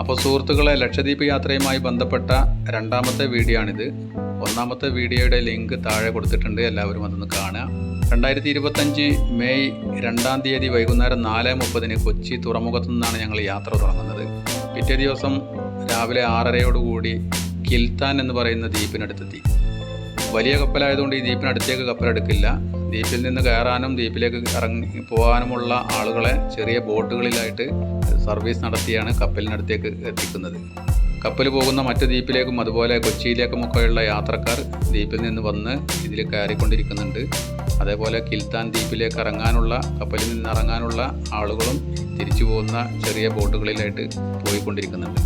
അപ്പോൾ സുഹൃത്തുക്കളെ ലക്ഷദ്വീപ് യാത്രയുമായി ബന്ധപ്പെട്ട രണ്ടാമത്തെ വീഡിയോ ആണിത് ഒന്നാമത്തെ വീഡിയോയുടെ ലിങ്ക് താഴെ കൊടുത്തിട്ടുണ്ട്. എല്ലാവരും അതൊന്ന് കാണുക. രണ്ടായിരത്തി ഇരുപത്തഞ്ച് മെയ് രണ്ടാം തീയതി വൈകുന്നേരം നാല് മുപ്പതിന് കൊച്ചി തുറമുഖത്തു നിന്നാണ് ഞങ്ങൾ യാത്ര തുടങ്ങുന്നത്. പിറ്റേ ദിവസം രാവിലെ ആറരയോടുകൂടി കിൽത്താൻ എന്ന് പറയുന്ന ദ്വീപിനടുത്തെത്തി. വലിയ കപ്പലായതുകൊണ്ട് ഈ ദ്വീപിനടുത്തേക്ക് കപ്പലെടുക്കില്ല. ദ്വീപിൽ നിന്ന് കയറാനും ദ്വീപിലേക്ക് ഇറങ്ങി പോകാനുമുള്ള ആളുകളെ ചെറിയ ബോട്ടുകളിലായിട്ട് സർവീസ് നടത്തിയാണ് കപ്പലിനടുത്തേക്ക് എത്തിക്കുന്നത്. കപ്പൽ പോകുന്ന മറ്റ് ദ്വീപിലേക്കും അതുപോലെ കൊച്ചിയിലേക്കുമൊക്കെയുള്ള യാത്രക്കാർ ദ്വീപിൽ നിന്ന് വന്ന് ഇതിൽ കയറിക്കൊണ്ടിരിക്കുന്നുണ്ട്. അതേപോലെ കിൽത്താൻ ദ്വീപിലേക്ക് ഇറങ്ങാനുള്ള കപ്പലിൽ നിന്ന് ഇറങ്ങാനുള്ള ആളുകളും തിരിച്ചു പോകുന്ന ചെറിയ ബോട്ടുകളിലായിട്ട് പോയിക്കൊണ്ടിരിക്കുന്നുണ്ട്.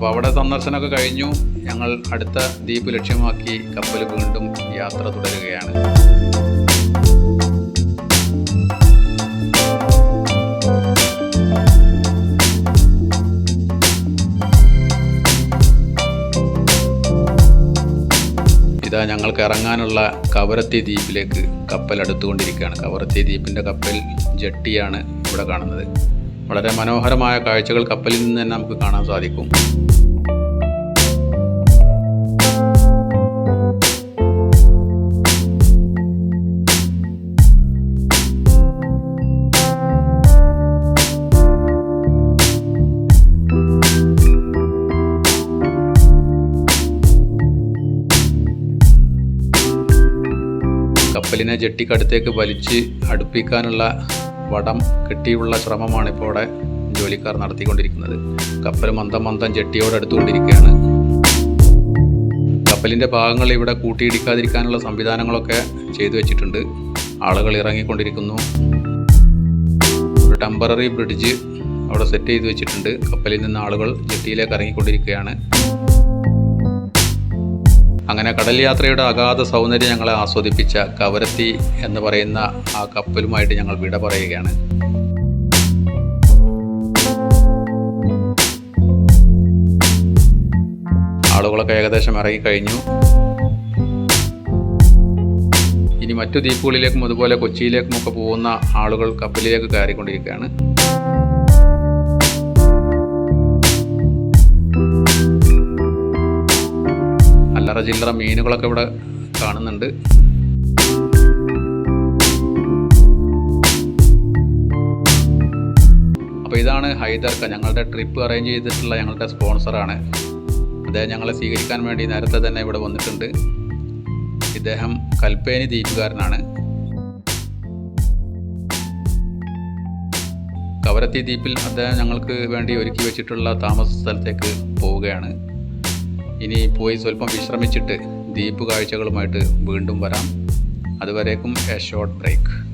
അപ്പോൾ അവിടെ സന്ദർശനമൊക്കെ കഴിഞ്ഞു. ഞങ്ങൾ അടുത്ത ദ്വീപ് ലക്ഷ്യമാക്കി കപ്പൽ വീണ്ടും യാത്ര തുടരുകയാണ്. ഇതാ ഞങ്ങൾക്ക് ഇറങ്ങാനുള്ള കവരത്തി ദ്വീപിലേക്ക് കപ്പൽ അടുത്തുകൊണ്ടിരിക്കുകയാണ്. കവരത്തി ദ്വീപിന്റെ കപ്പൽ ജെട്ടിയാണ് ഇവിടെ കാണുന്നത്. വളരെ മനോഹരമായ കാഴ്ചകൾ കപ്പലിൽ നിന്ന് തന്നെ നമുക്ക് കാണാൻ സാധിക്കും. കപ്പലിനെ ജെട്ടിക്കടുത്തേക്ക് വലിച്ച് അടുപ്പിക്കാനുള്ള വടം കെട്ടിയുള്ള ശ്രമമാണ് ഇപ്പോൾ ഇവിടെ ജോലിക്കാർ നടത്തിക്കൊണ്ടിരിക്കുന്നത്. കപ്പൽ മന്ദം മന്ദം ജെട്ടിയോട് അടുത്തുകൊണ്ടിരിക്കുകയാണ് കപ്പലിന്റെ ഭാഗങ്ങൾ ഇവിടെ കൂട്ടിയിടിക്കാതിരിക്കാനുള്ള സംവിധാനങ്ങളൊക്കെ ചെയ്തു വെച്ചിട്ടുണ്ട്. ആളുകൾ ഇറങ്ങിക്കൊണ്ടിരിക്കുന്നു. ഒരു ടെമ്പററി ബ്രിഡ്ജ് അവിടെ സെറ്റ് ചെയ്ത് വെച്ചിട്ടുണ്ട്. കപ്പലിൽ നിന്ന് ആളുകൾ ജെട്ടിയിലേക്ക് ഇറങ്ങിക്കൊണ്ടിരിക്കുകയാണ്. അങ്ങനെ കടൽ യാത്രയുടെ അഗാധ സൗന്ദര്യം ഞങ്ങളെ ആസ്വദിപ്പിച്ച കവരത്തി എന്ന് പറയുന്ന ആ കപ്പലുമായിട്ട് ഞങ്ങൾ വിട പറയുകയാണ്. ആളുകളൊക്കെ ഏകദേശം ഇറങ്ങിക്കഴിഞ്ഞു. ഇനി മറ്റു ദ്വീപുകളിലേക്കും അതുപോലെ കൊച്ചിയിലേക്കും ഒക്കെ പോകുന്ന ആളുകൾ കപ്പലിലേക്ക് കയറിക്കൊണ്ടിരിക്കുകയാണ്. അല്ലറ ചില്ലറ മീനുകളൊക്കെ ഇവിടെ കാണുന്നുണ്ട്. അപ്പോൾ ഇതാണ് ഹൈദർക്ക. ഞങ്ങളുടെ ട്രിപ്പ് അറേഞ്ച് ചെയ്തിട്ടുള്ള ഞങ്ങളുടെ സ്പോൺസറാണ് അദ്ദേഹം ഞങ്ങളെ സ്വീകരിക്കാൻ വേണ്ടി നേരത്തെ തന്നെ ഇവിടെ വന്നിട്ടുണ്ട്. ഇദ്ദേഹം കൽപ്പേനി ദ്വീപുകാരനാണ്. കവരത്തി ദ്വീപിൽ അദ്ദേഹം ഞങ്ങൾക്ക് വേണ്ടി ഒരുക്കി വെച്ചിട്ടുള്ള താമസ സ്ഥലത്തേക്ക് പോവുകയാണ്. ഇനി പോയി സ്വല്പം വിശ്രമിച്ചിട്ട് ദ്വീപ് കാഴ്ചകളുമായിട്ട് വീണ്ടും വരാം. അതുവരേക്കും എ ഷോർട്ട് ബ്രേക്ക്